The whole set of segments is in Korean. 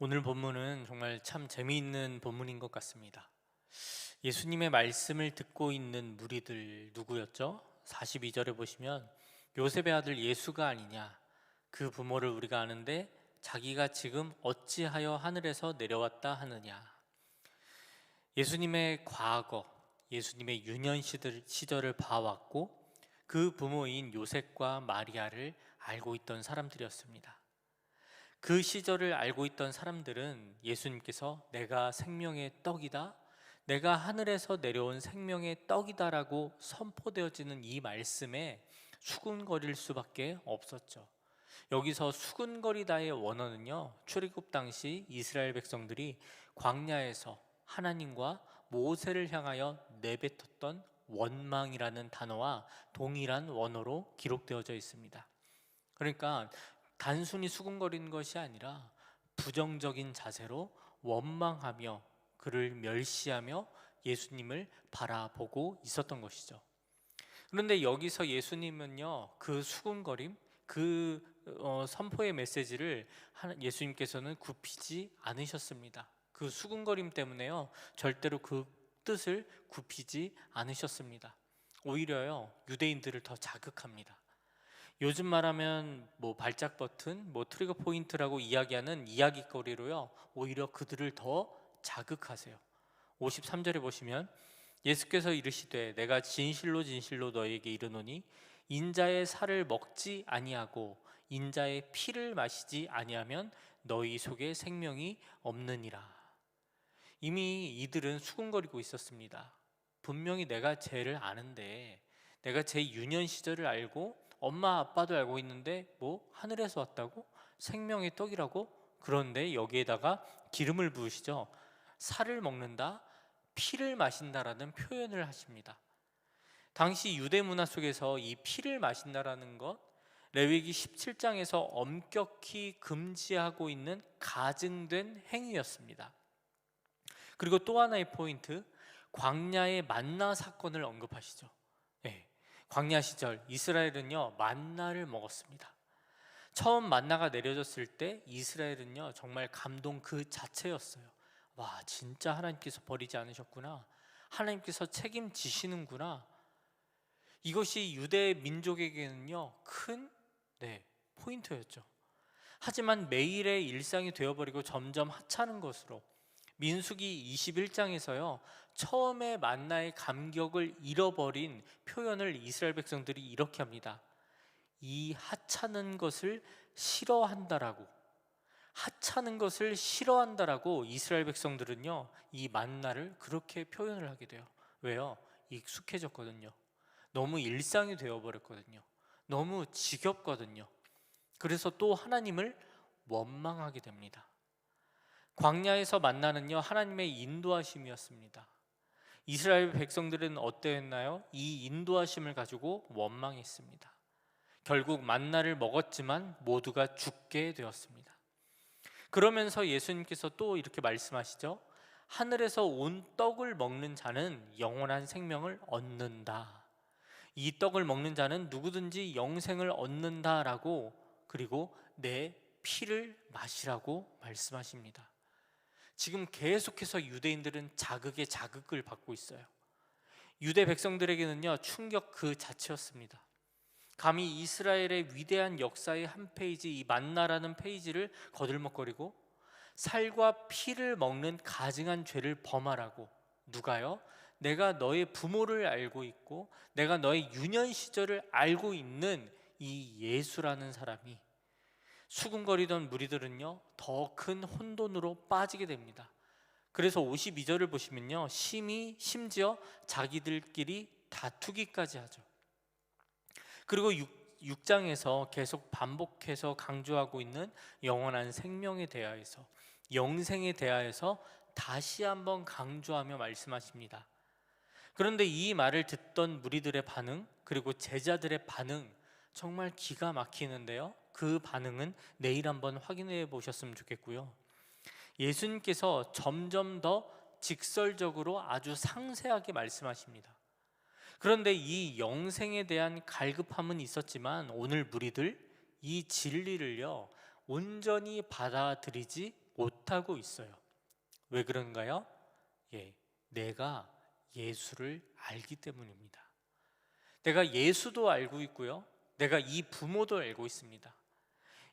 오늘 본문은 정말 참 재미있는 본문인 것 같습니다. 예수님의 말씀을 듣고 있는 무리들 누구였죠? 42절에 보시면 요셉의 아들 예수가 아니냐 그 부모를 우리가 아는데 자기가 지금 어찌하여 하늘에서 내려왔다 하느냐 예수님의 과거 예수님의 유년 시절, 시절을 봐왔고 그 부모인 요셉과 마리아를 알고 있던 사람들이었습니다. 그 시절을 알고 있던 사람들은 예수님께서 내가 생명의 떡이다, 내가 하늘에서 내려온 생명의 떡이다라고 선포되어지는 이 말씀에 수군거릴 수밖에 없었죠. 여기서 수군거리다의 원어는요, 출애굽 당시 이스라엘 백성들이 광야에서 하나님과 모세를 향하여 내뱉었던 원망이라는 단어와 동일한 원어로 기록되어져 있습니다. 그러니까 단순히 수군거리는 것이 아니라 부정적인 자세로 원망하며 그를 멸시하며 예수님을 바라보고 있었던 것이죠. 그런데 여기서 예수님은요, 그 수군거림, 그 어, 선포의 메시지를 예수님께서는 굽히지 않으셨습니다. 그 수군거림 때문에요, 절대로 그 뜻을 굽히지 않으셨습니다. 오히려요, 유대인들을 더 자극합니다. 요즘 말하면 뭐 발작 버튼, 뭐 트리거 포인트라고 이야기하는 이야기거리로요. 오히려 그들을 더 자극하세요. 53절에 보시면 예수께서 이르시되 내가 진실로 진실로 너에게 이르노니 인자의 살을 먹지 아니하고 인자의 피를 마시지 아니하면 너희 속에 생명이 없느니라. 이미 이들은 수군거리고 있었습니다. 분명히 내가 죄를 아는데 내가 제 유년 시절을 알고 엄마 아빠도 알고 있는데 뭐 하늘에서 왔다고 생명의 떡이라고 그런데 여기에다가 기름을 부으시죠. 살을 먹는다, 피를 마신다라는 표현을 하십니다. 당시 유대 문화 속에서 이 피를 마신다라는 것 레위기 17장에서 엄격히 금지하고 있는 가증된 행위였습니다. 그리고 또 하나의 포인트 광야의 만나 사건을 언급하시죠. 광야 시절 이스라엘은요 만나를 먹었습니다. 처음 만나가 내려졌을 때 이스라엘은요 정말 감동 그 자체였어요. 와 진짜 하나님께서 버리지 않으셨구나. 하나님께서 책임지시는구나. 이것이 유대 민족에게는요 큰 네, 포인트였죠. 하지만 매일의 일상이 되어버리고 점점 하찮은 것으로 민수기 21장에서요 처음에 만나의 감격을 잃어버린 표현을 이스라엘 백성들이 이렇게 합니다. 이 하찮은 것을 싫어한다라고 하찮은 것을 싫어한다라고 이스라엘 백성들은요 이 만나를 그렇게 표현을 하게 돼요. 왜요? 익숙해졌거든요. 너무 일상이 되어버렸거든요. 너무 지겹거든요. 그래서 또 하나님을 원망하게 됩니다. 광야에서 만나는요 하나님의 인도하심이었습니다. 이스라엘 백성들은 어떠했나요? 이 인도하심을 가지고 원망했습니다. 결국 만나를 먹었지만 모두가 죽게 되었습니다. 그러면서 예수님께서 또 이렇게 말씀하시죠. 하늘에서 온 떡을 먹는 자는 영원한 생명을 얻는다. 이 떡을 먹는 자는 누구든지 영생을 얻는다라고 그리고 내 피를 마시라고 말씀하십니다. 지금 계속해서 유대인들은 자극에 자극을 받고 있어요. 유대 백성들에게는요 충격 그 자체였습니다. 감히 이스라엘의 위대한 역사의 한 페이지 이 만나라는 페이지를 거들먹거리고 살과 피를 먹는 가증한 죄를 범하라고 누가요? 내가 너의 부모를 알고 있고 내가 너의 유년 시절을 알고 있는 이 예수라는 사람이 수군거리던 무리들은요 더 큰 혼돈으로 빠지게 됩니다. 그래서 52절을 보시면요 심히 심지어 자기들끼리 다투기까지 하죠. 그리고 6, 6장에서 계속 반복해서 강조하고 있는 영원한 생명에 대하여서 영생에 대하여서 다시 한번 강조하며 말씀하십니다. 그런데 이 말을 듣던 무리들의 반응 그리고 제자들의 반응 정말 기가 막히는데요. 그 반응은 내일 한번 확인해 보셨으면 좋겠고요. 예수님께서 점점 더 직설적으로 아주 상세하게 말씀하십니다. 그런데 이 영생에 대한 갈급함은 있었지만 오늘 무리들 이 진리를요 온전히 받아들이지 못하고 있어요. 왜 그런가요? 예, 내가 예수를 알기 때문입니다. 내가 예수도 알고 있고요. 내가 이 부모도 알고 있습니다.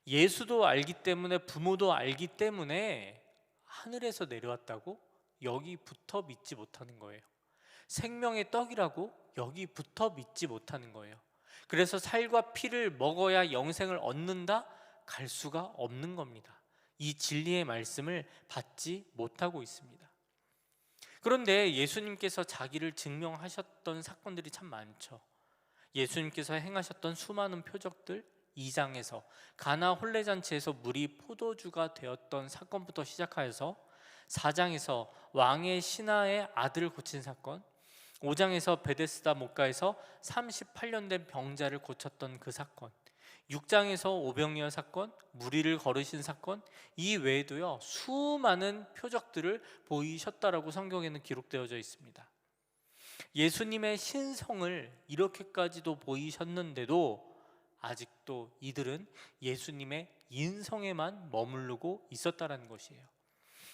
예수도 알기 때문에 부모도 알기 때문에 하늘에서 내려왔다고 여기부터 믿지 못하는 거예요. 생명의 떡이라고 여기부터 믿지 못하는 거예요. 그래서 살과 피를 먹어야 영생을 얻는다 갈 수가 없는 겁니다. 이 진리의 말씀을 받지 못하고 있습니다. 그런데 예수님께서 자기를 증명하셨던 사건들이 참 많죠. 예수님께서 행하셨던 수많은 표적들 2장에서 가나 혼례잔치에서 물이 포도주가 되었던 사건부터 시작하여서 4장에서 왕의 신하의 아들을 고친 사건 5장에서 베데스다 목가에서 38년 된 병자를 고쳤던 그 사건 6장에서 오병이어 사건, 무리를 걸으신 사건 이 외에도요 수많은 표적들을 보이셨다라고 성경에는 기록되어져 있습니다. 예수님의 신성을 이렇게까지도 보이셨는데도 아직도 이들은 예수님의 인성에만 머무르고 있었다라는 것이에요.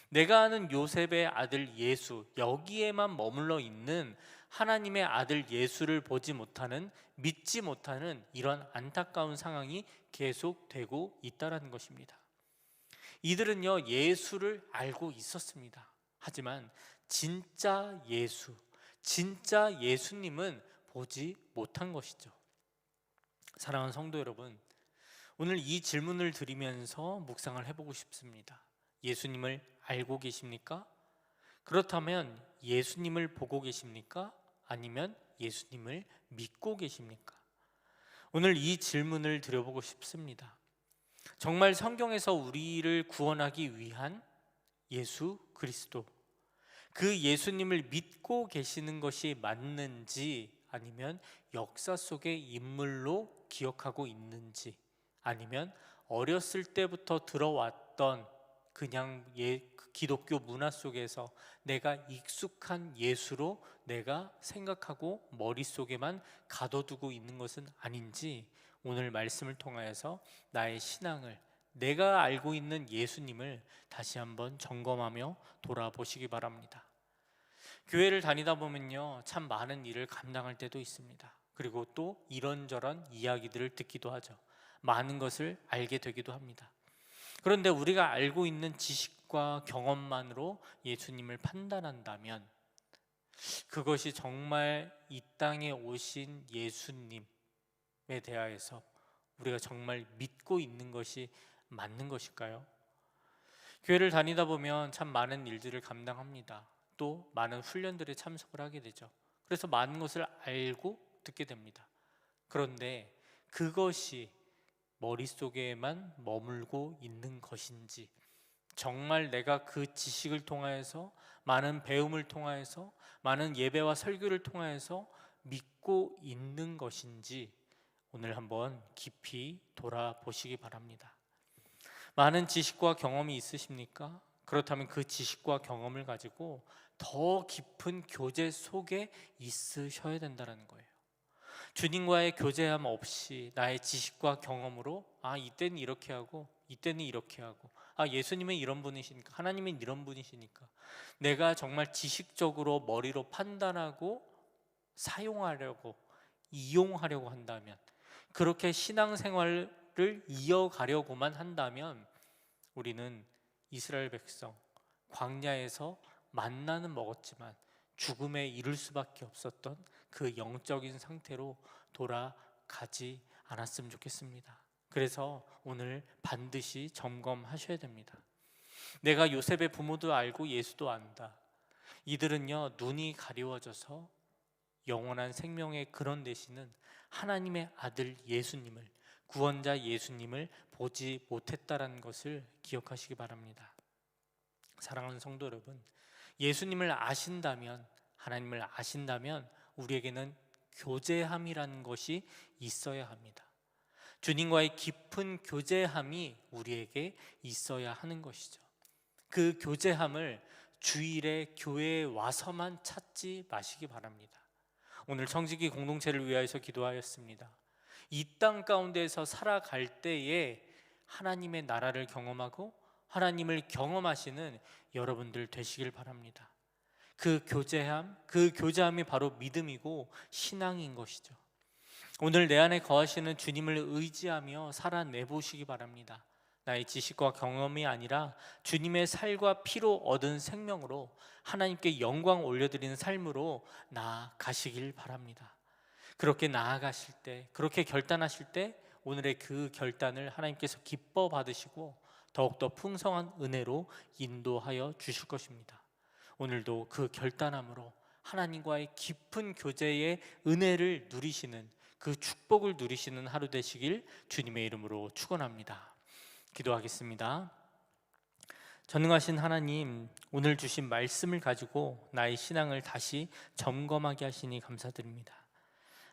내가 아는 요셉의 아들 예수 여기에만 머물러 있는 하나님의 아들 예수를 보지 못하는 믿지 못하는 이런 안타까운 상황이 계속되고 있다라는 것입니다. 이들은요 예수를 알고 있었습니다. 하지만 진짜 예수, 진짜 예수님은 보지 못한 것이죠. 사랑하는 성도 여러분, 오늘 이 질문을 드리면서 묵상을 해보고 싶습니다. 예수님을 알고 계십니까? 그렇다면 예수님을 보고 계십니까? 아니면 예수님을 믿고 계십니까? 오늘 이 질문을 드려보고 싶습니다. 정말 성경에서 우리를 구원하기 위한 예수 그리스도 그 예수님을 믿고 계시는 것이 맞는지 아니면 역사 속의 인물로 기억하고 있는지 아니면 어렸을 때부터 들어왔던 그냥 예, 기독교 문화 속에서 내가 익숙한 예수로 내가 생각하고 머릿속에만 가둬두고 있는 것은 아닌지 오늘 말씀을 통하여서 나의 신앙을 내가 알고 있는 예수님을 다시 한번 점검하며 돌아보시기 바랍니다. 교회를 다니다 보면요, 참 많은 일을 감당할 때도 있습니다. 그리고 또 이런저런 이야기들을 듣기도 하죠. 많은 것을 알게 되기도 합니다. 그런데 우리가 알고 있는 지식과 경험만으로 예수님을 판단한다면 그것이 정말 이 땅에 오신 예수님에 대하여서 우리가 정말 믿고 있는 것이 맞는 것일까요? 교회를 다니다 보면 참 많은 일들을 감당합니다. 또 많은 훈련들에 참석을 하게 되죠. 그래서 많은 것을 알고 듣게 됩니다. 그런데 그것이 머릿속에만 머물고 있는 것인지 정말 내가 그 지식을 통하여서 많은 배움을 통하여서 많은 예배와 설교를 통하여서 믿고 있는 것인지 오늘 한번 깊이 돌아보시기 바랍니다. 많은 지식과 경험이 있으십니까? 그렇다면 그 지식과 경험을 가지고 더 깊은 교제 속에 있으셔야 된다는 거예요. 주님과의 교제함 없이 나의 지식과 경험으로 아 이때는 이렇게 하고 이때는 이렇게 하고 아 예수님은 이런 분이시니까 하나님은 이런 분이시니까 내가 정말 지식적으로 머리로 판단하고 사용하려고 이용하려고 한다면 그렇게 신앙생활을 이어가려고만 한다면 우리는 이스라엘 백성 광야에서 만나는 먹었지만 죽음에 이를 수밖에 없었던 그 영적인 상태로 돌아가지 않았으면 좋겠습니다. 그래서 오늘 반드시 점검하셔야 됩니다. 내가 요셉의 부모도 알고 예수도 안다. 이들은요 눈이 가리워져서 영원한 생명의 그런 대신은 하나님의 아들 예수님을 구원자 예수님을 보지 못했다라는 것을 기억하시기 바랍니다. 사랑하는 성도 여러분, 예수님을 아신다면 하나님을 아신다면 우리에게는 교제함이라는 것이 있어야 합니다. 주님과의 깊은 교제함이 우리에게 있어야 하는 것이죠. 그 교제함을 주일에 교회에 와서만 찾지 마시기 바랍니다. 오늘 청지기 공동체를 위하여서 기도하였습니다. 이 땅 가운데서 살아갈 때에 하나님의 나라를 경험하고 하나님을 경험하시는 여러분들 되시길 바랍니다. 그 교제함, 그 교제함이 바로 믿음이고 신앙인 것이죠. 오늘 내 안에 거하시는 주님을 의지하며 살아내 보시기 바랍니다. 나의 지식과 경험이 아니라 주님의 살과 피로 얻은 생명으로 하나님께 영광 올려드리는 삶으로 나아가시길 바랍니다. 그렇게 나아가실 때, 그렇게 결단하실 때 오늘의 그 결단을 하나님께서 기뻐 받으시고 더욱더 풍성한 은혜로 인도하여 주실 것입니다. 오늘도 그 결단함으로 하나님과의 깊은 교제의 은혜를 누리시는 그 축복을 누리시는 하루 되시길 주님의 이름으로 축원합니다. 기도하겠습니다. 전능하신 하나님, 오늘 주신 말씀을 가지고 나의 신앙을 다시 점검하게 하시니 감사드립니다.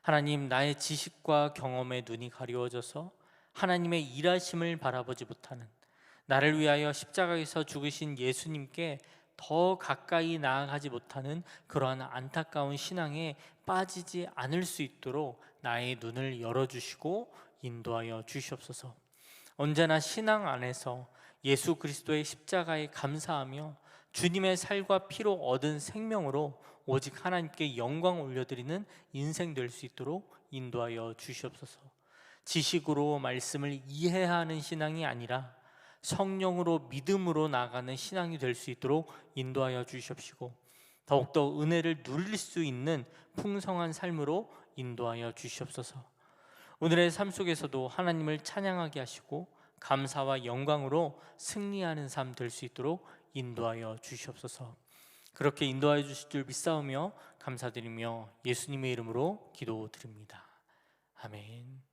하나님, 나의 지식과 경험에 눈이 가리워져서 하나님의 일하심을 바라보지 못하는 나를 위하여 십자가에서 죽으신 예수님께 더 가까이 나아가지 못하는 그러한 안타까운 신앙에 빠지지 않을 수 있도록 나의 눈을 열어주시고 인도하여 주시옵소서. 언제나 신앙 안에서 예수 그리스도의 십자가에 감사하며 주님의 살과 피로 얻은 생명으로 오직 하나님께 영광 올려드리는 인생 될 수 있도록 인도하여 주시옵소서. 지식으로 말씀을 이해하는 신앙이 아니라 성령으로 믿음으로 나가는 신앙이 될 수 있도록 인도하여 주시옵시고 더욱더 은혜를 누릴 수 있는 풍성한 삶으로 인도하여 주시옵소서. 오늘의 삶 속에서도 하나님을 찬양하게 하시고 감사와 영광으로 승리하는 삶 될 수 있도록 인도하여 주시옵소서. 그렇게 인도하여 주실 줄 믿사오며 감사드리며 예수님의 이름으로 기도드립니다. 아멘.